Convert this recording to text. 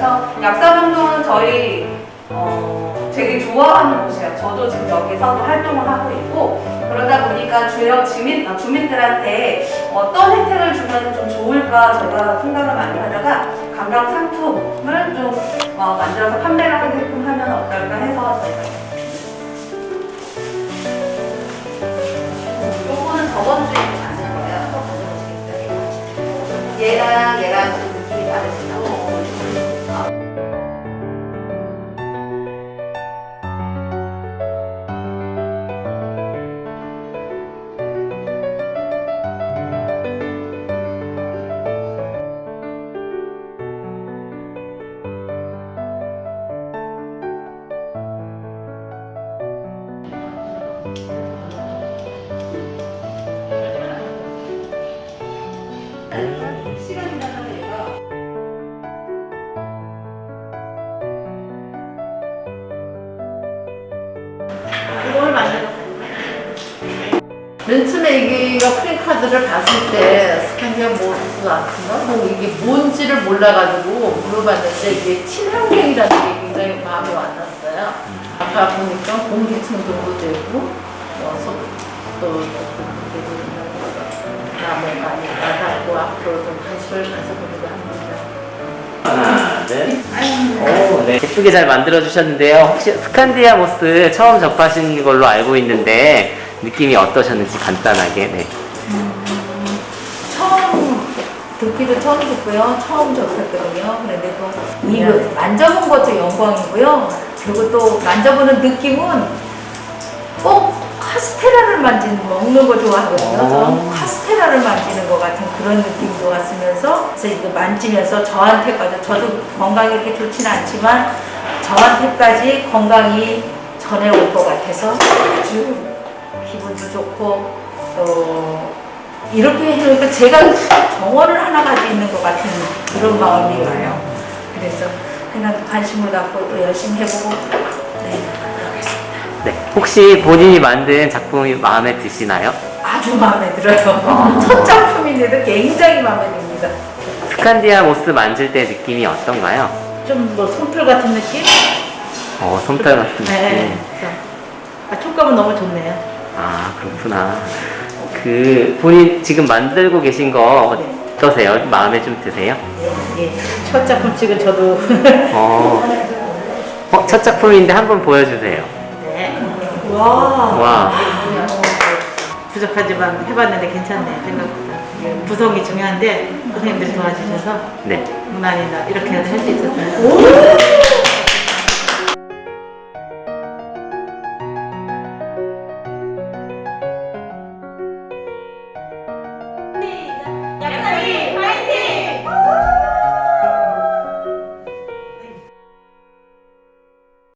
그래서 약사병동은 저희 어, 되게 좋아하는 곳이에요. 저도 지금 여기서 활동을 하고 있고 그러다 보니까 주역 주민, 어, 주민들한테 어떤 혜택을 주면 좀 좋을까 제가 생각을 많이 하다가 관광 상품을 좀 어, 만들어서 판매를 하게끔 하면 어떨까 해서 요거는 저번 주에 만든 거예요. 얘랑 얘랑 시간이 나서 얘가 이걸 만들어. 맨 처음에 이게 프린 카드를 봤을 때 스캔디아 모스 같은가 뭐 이게 뭔지를 몰라가지고 물어봤는데 이게 친환경이라는 게 굉장히 마음에 와닿았어요. 아까 보니까 공기청정도 되고 뭐또 나무 많이 나가고 앞으로 좀 관심을 가져보려고 합니다. 하나, 둘. 오, 네. 예쁘게 잘 만들어 주셨는데요. 혹시 스칸디아 모스 처음 접하신 걸로 알고 있는데 느낌이 어떠셨는지 간단하게. 네. 처음 듣기도 처음 듣고요. 처음 접했거든요. 그런데 또 이거 만져본 것도 영광이고요. 그리고 또 만져보는 느낌은 꼭 카스테라를 만지는 먹는 거 좋아하거든요. 저는 오. 카스테라를 만지는 것 같은 그런 느낌도 왔으면서 그래서 이거 만지면서 저한테까지 저도 건강이 이렇게 좋지는 않지만 저한테까지 건강이 전해 올 것 같아서 아주 기분도 좋고 또 이렇게 해놓으니까 제가 정원을 하나 가지고 있는 것 같은 그런 마음이 와요. 그래서 그냥 관심을 갖고 또 열심히 해보고. 네. 혹시 본인이 만든 작품이 마음에 드시나요? 아주 마음에 들어요. 첫 작품인데도 굉장히 마음에 듭니다. 스칸디아 모스 만질 때 느낌이 어떤가요? 좀 뭐 손풀 같은 느낌? 어, 솜털 같은 느낌. 네. 그래서 아, 촉감은 너무 좋네요. 아, 그렇구나. 그 본인 지금 만들고 계신 거 어떠세요? 마음에 좀 드세요? 예, 예. 첫 작품 찍은 저도 어. 어, 첫 작품인데 한번 보여주세요. 네. 와. 와. 부족하지만 해봤는데 괜찮네요 생각보다 구성이 중요한데 선생님들이 도와주셔서 네. 무난히 나 이렇게 할 수 있었어요 오!